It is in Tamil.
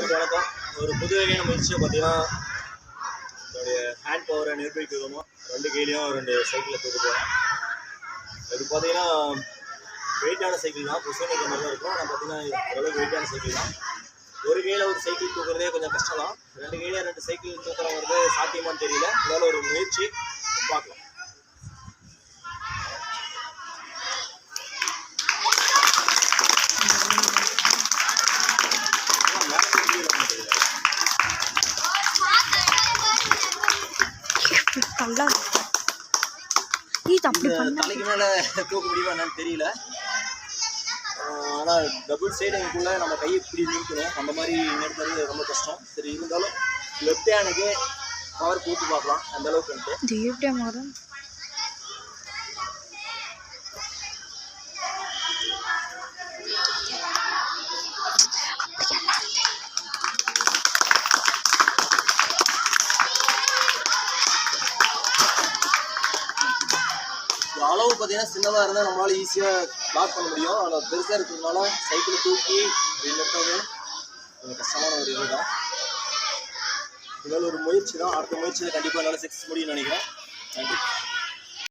எல்லாருக்கும் வணக்கம் ஒரு புது வகையான முயற்சியை பார்த்தீங்கன்னா என்னுடைய ஹேண்ட் பவரை நிரூபிக்க விதமாக ரெண்டு கையிலையும் ரெண்டு சைக்கிளில் தூக்க போகிறேன் இது பார்த்தீங்கன்னா வெயிட்டான சைக்கிள் தான். புதுசாக இருக்கிற மாதிரி தான் இருக்கும். ஆனால் பார்த்தீங்கன்னா ஓரளவுக்கு வெயிட்டான சைக்கிள் தான். ஒரு கையில் ஒரு சைக்கிள் தூக்குறதே கொஞ்சம் கஷ்டம் தான் ரெண்டு கையில் ரெண்டு சைக்கிள் தூக்குறவங்கிறது சாத்தியமான்னு தெரியல. அதனால் ஒரு முயற்சி பார்க்கலாம். நல்லா அப்படி தலைக்கு மேலே தூக்க முடியுமா என்னன்னு தெரியல. ஆனால் டபுள் சைடுக்குள்ளே நம்ம கை இப்படி நிற்கணும் அந்த மாதிரி நிறுத்துறது ரொம்ப கஷ்டம். சரி இருந்தாலும் லெஃப்ட் ஹேண்டுக்கு பவர் கூட்டி பார்க்கலாம். அந்த அளவுக்கு வந்துட்டு. அளவு பார்த்தீங்கன்னா சின்னதாக இருந்தால் நம்மளால ஈஸியாக பிளாக் பண்ண முடியும். ஆனால் பெருசாக இருக்கிறதுனால சைக்கிளை தூக்கி இப்படி கொஞ்சம் கஷ்டமான ஒரு இதுதான். இதனால ஒரு முயற்சி தான். அடுத்த முயற்சியில் கண்டிப்பாக என்னால் சக்ஸஸ் முடியும்னு நினைக்கிறேன். நன்றி.